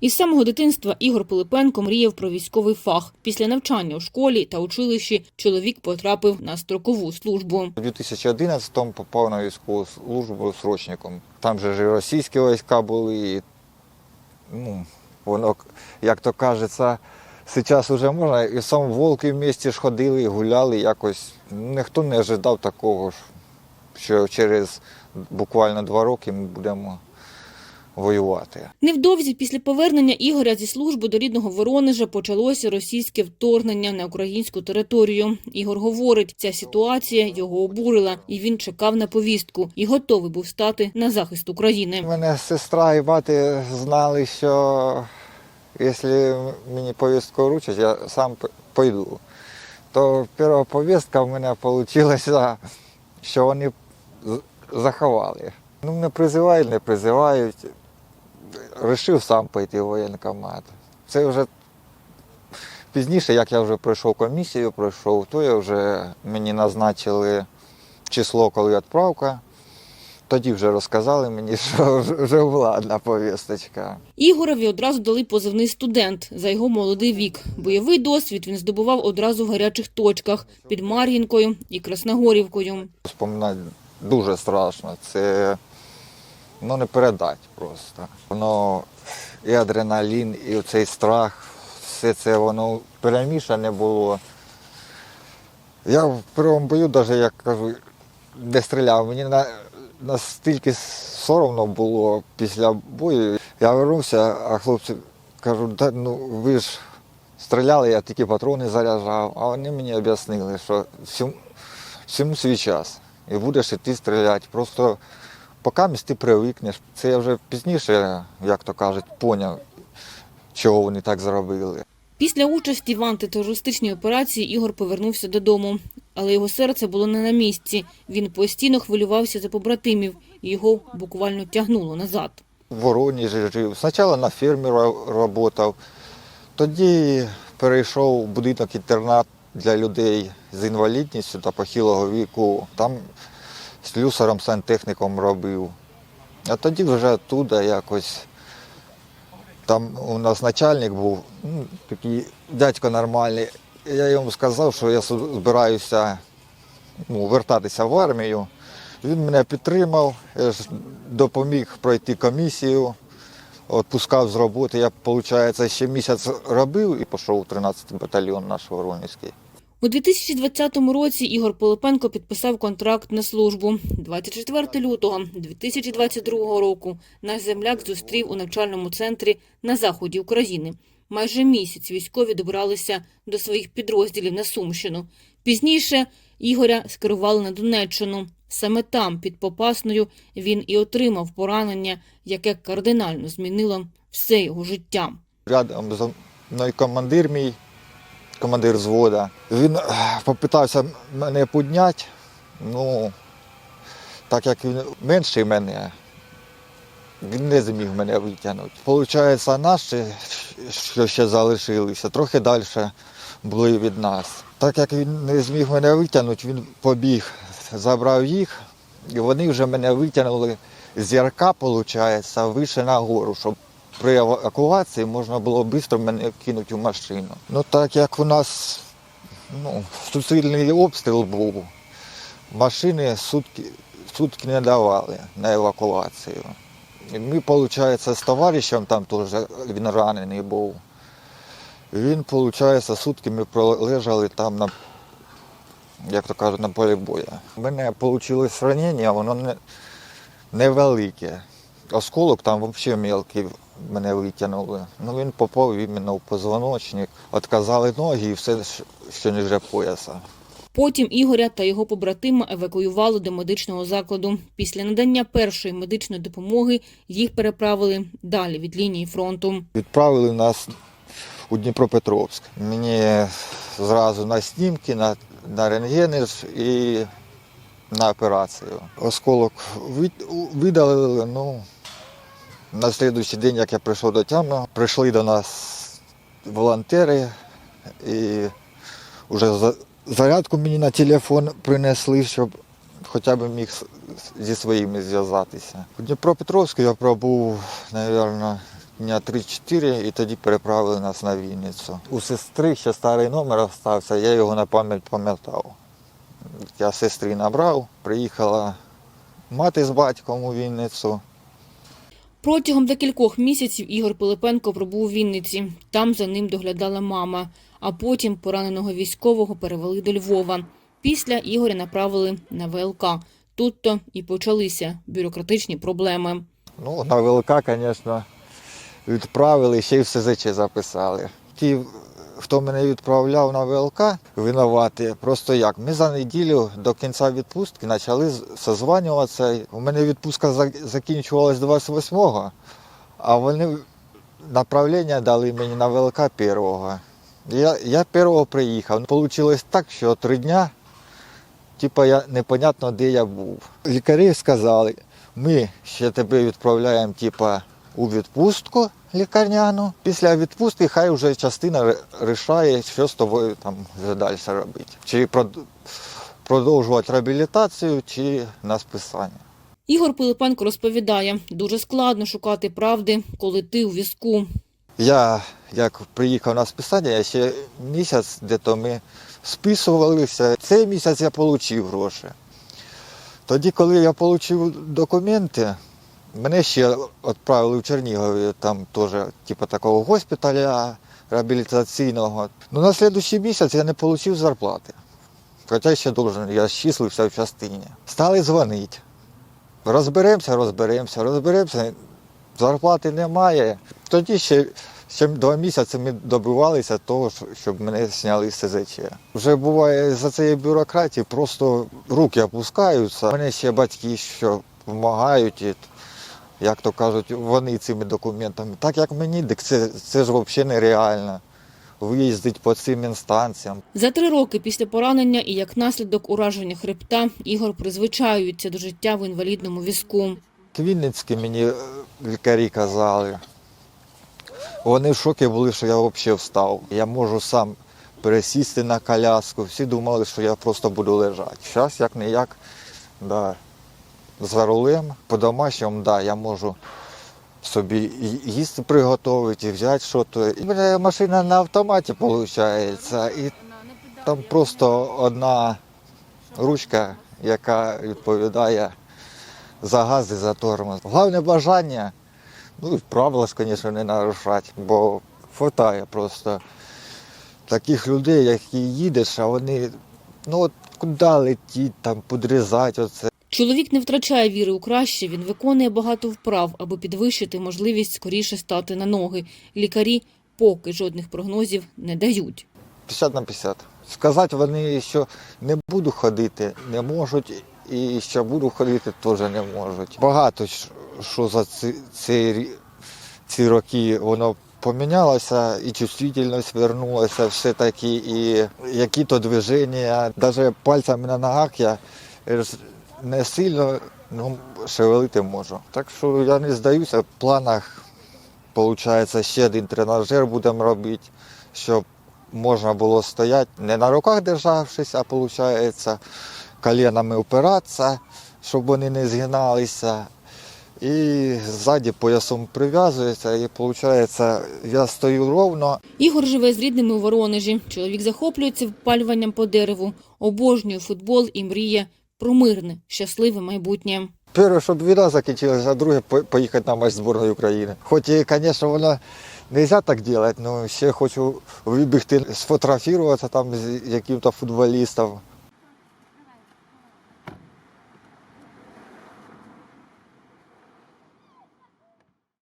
Із самого дитинства Ігор Пилипенко мріяв про військовий фах. Після навчання у школі та училищі чоловік потрапив на строкову службу. У 2011-му попав на військову службу срочником. Там же ж російські війська були, і, ну, воно, як то кажеться, зараз вже можна, і сам волки в місті ж ходили, гуляли якось. Ніхто не ожидав такого, що через буквально два роки ми будемо воювати. Невдовзі після повернення Ігоря зі служби до рідного Воронежа почалося російське вторгнення на українську територію. Ігор говорить, ця ситуація його обурила, і він чекав на повістку і готовий був стати на захист України. Мене сестра і мати знали, що якщо мені повістку вручать, я сам пойду. То перша повістка в мене вийшла, що вони заховали. Ну, не призивають, не призивають. Рішив сам пойти в воєнкомат. Це вже пізніше, як я вже пройшов комісію, пройшов, то я вже мені назначили число, коли відправка. Тоді вже розказали мені, що вже була одна повісточка. Ігорові одразу дали позивний студент за його молодий вік. Бойовий досвід він здобував одразу в гарячих точках під Мар'їнкою і Красногорівкою. Споминати дуже страшно. Це ну, не передати просто. Воно і адреналін, і цей страх, все це воно перемішане було. Я в першому бою, навіть як кажу, де стріляв, мені на, настільки соромно було після бою. Я вернувся, а хлопці кажуть, да, ну ви ж стріляли, я тільки патрони заряджав, а вони мені об'яснили, що всьому, всьому свій час. І будеш іти стріляти. Просто поки ти привикнеш. Це я вже пізніше, як то кажуть, поняв, чого вони так зробили. Після участі в антитерористичній операції Ігор повернувся додому, але його серце було не на місці. Він постійно хвилювався за побратимів, і його буквально тягнуло назад. В Воронежі жив. Спочатку на фермі працював, тоді перейшов в будинок інтернат для людей з інвалідністю та похилого віку. Там слюсаром сантехніком робив. А тоді вже оттуда якось. Там у нас начальник був, ну, такий дядько нормальний. Я йому сказав, що я збираюся ну, вертатися в армію. Він мене підтримав, я ж допоміг пройти комісію, відпускав з роботи. Я, виходить, ще місяць робив і пішов у 13-й батальйон наш Воронезький. У 2020 році Ігор Пилипенко підписав контракт на службу. 24 лютого 2022 року наш земляк зустрів у навчальному центрі на заході України. Майже місяць військові добралися до своїх підрозділів на Сумщину. Пізніше Ігоря скерували на Донеччину. Саме там, під Попасною, він і отримав поранення, яке кардинально змінило все його життя. Рядом мною командир мій, командир взвода. Він попитався мене підняти. Ну, так як він менший мене, він не зміг мене витягнути. Получається, наші, що ще залишилися, трохи далі були від нас. Так як він не зміг мене витягнути, він побіг, забрав їх, і вони вже мене витягнули з ярка, виходить, вище на гору, щоб при евакуації можна було швидко мене кинути в машину. Ну так як у нас ну, суцільний обстріл був, машини сутки, сутки не давали на евакуацію. І ми, виходить, з товаришем там теж він ранений був. Він, виходить, сутки ми пролежали там на, як то кажуть, на полі бою. У мене вийшло ранення, воно не, невелике. Осколок там взагалі мелкий мене витягнули. Ну він попав іменно в позвоночник, відказали ноги і все, що ніже пояса. Потім Ігоря та його побратима евакуювали до медичного закладу. Після надання першої медичної допомоги їх переправили далі від лінії фронту. Відправили нас у Дніпропетровськ. Мені зразу на снімки, на, на рентгени і на операцію. Осколок видалили, ну, на наступний день, як я прийшов до тями, прийшли до нас волонтери і вже зарядку мені на телефон принесли, щоб хоча б міг зі своїми зв'язатися. У Дніпропетровську я пробув, мабуть, дня 3-4 і тоді переправили нас на Вінницю. У сестри ще старий номер залишився, я його на пам'ять пам'ятав. Я сестрі набрав, приїхала мати з батьком у Вінницю. Протягом декількох місяців Ігор Пилипенко пробув у Вінниці. Там за ним доглядала мама. А потім пораненого військового перевели до Львова. Після Ігоря направили на ВЛК. Тут-то і почалися бюрократичні проблеми. Ну, на ВЛК, звісно, відправили, ще й в СЗЧ записали. Ті, хто мене відправляв на ВЛК, винувати, просто як. Ми за неділю до кінця відпустки почали созванюватися. У мене відпустка за- закінчувалась 28-го, а вони направлення дали мені на ВЛК першого. Я, я першого приїхав. Получилось так, що три дня, типа я непонятно, де я був. Лікарі сказали, ми ще тебе відправляємо типа, у відпустку лікарняну. Після відпустки хай вже частина рішає, що з тобою там далі робити. Чи продовжувати реабілітацію, чи на списання. Ігор Пилипенко розповідає, дуже складно шукати правди, коли ти у візку. Я як приїхав на списання, я ще місяць, де то ми списувалися. Цей місяць я отримав гроші. Тоді, коли я отримав документи, мене ще відправили в Чернігові, там теж типу такого госпіталя реабілітаційного. Ну на наступний місяць я не отримав зарплати. Хоча ще должен, я числився в частині. Стали дзвонити. Розберемося, розберемося, розберемося. Зарплати немає. Тоді ще, ще два місяці ми добивалися того, щоб мене зняли з СЗЧ. Вже буває за цієї бюрократії, просто руки опускаються. Мене ще батьки що допомагають, як то кажуть, вони цими документами. Так як мені, так це, це ж взагалі нереально. Виїздить по цим інстанціям. За три роки після поранення і як наслідок ураження хребта Ігор призвичаюється до життя в інвалідному візку. Вінницькі мені е, лікарі казали. Вони в шокі були, що я взагалі встав. Я можу сам пересісти на коляску. Всі думали, що я просто буду лежати. Зараз як не як, да, за рулем, по-домашньому, да, я можу собі їсти приготувати, взяти щось. В мене машина на автоматі виходить. І там просто одна ручка, яка відповідає за газ і за тормоз. Головне бажання, ну і правила звісно, не нарушати, бо хватає просто таких людей, які їдеш, а вони, ну от куди летіть, там, подрізати оце. Чоловік не втрачає віри у краще, він виконує багато вправ, аби підвищити можливість скоріше стати на ноги. Лікарі поки жодних прогнозів не дають. 50 на 50. Сказати вони, що не буду ходити, не можуть, і що буду ходити, теж не можуть. Багато що за ці, ці, ці роки воно помінялося, і чувствительність вернулася, все таки, і які-то движення, навіть пальцями на ногах я ж не сильно ну, шевелити можу. Так що я не здаюся, в планах, виходить, ще один тренажер будемо робити, щоб можна було стояти не на руках державшись, а виходить, коленами опиратися, щоб вони не згиналися. І ззаді поясом прив'язується, і виходить, я стою ровно, Ігор живе з рідними у Воронежі. Чоловік захоплюється впалюванням по дереву, обожнює футбол і мріє про мирне, щасливе майбутнє. Перше, щоб війна закінчилася, а друге поїхати на матч збірної України. Хоч і, звісно, вона не можна так робити, але ще хочу вибігти, сфотографуватися там з яким-то футболістом.